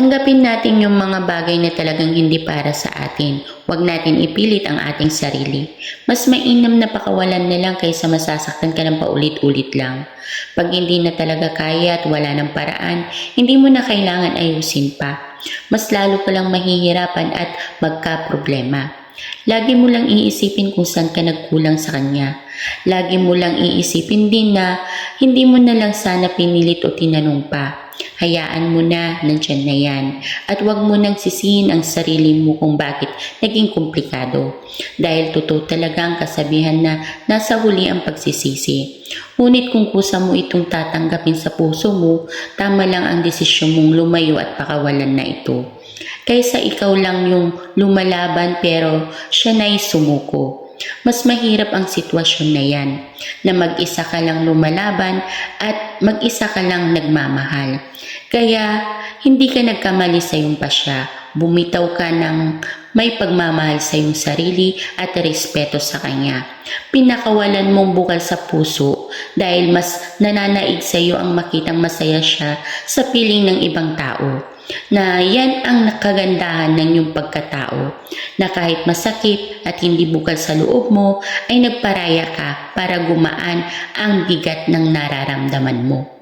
Tanggapin natin yung mga bagay na talagang hindi para sa atin. Huwag natin ipilit ang ating sarili. Mas mainam na pakawalan na lang kaysa masasaktan ka ng paulit-ulit lang. Pag hindi na talaga kaya at wala ng paraan, hindi mo na kailangan ayusin pa. Mas lalo ka lang mahihirapan at magka-problema. Lagi mo lang iisipin kung saan ka nagkulang sa kanya. Lagi mo lang iisipin din na hindi mo na lang sana pinilit o tinanong pa. Hayaan mo na, nandyan na yan. At huwag mo nang sisihin ang sarili mo kung bakit naging komplikado. Dahil totoo talaga ang kasabihan na nasa huli ang pagsisisi. Ngunit kung kusa mo itong tatanggapin sa puso mo, tama lang ang desisyon mong lumayo at pakawalan na ito. Kaysa ikaw lang yung lumalaban pero siya na'y sumuko. Mas mahirap ang sitwasyon na yan, na mag-isa ka lang lumalaban at mag-isa ka lang nagmamahal. Kaya hindi ka nagkamali sa iyong pasya, bumitaw ka ng may pagmamahal sa iyong sarili at respeto sa kanya. Pinakawalan mong bukal sa puso dahil mas nananaig sa iyo ang makitang masaya siya sa piling ng ibang tao na yan ang nakagandahan ng iyong pagkatao na kahit masakit at hindi bukal sa loob mo ay nagparaya ka para gumaan ang bigat ng nararamdaman mo.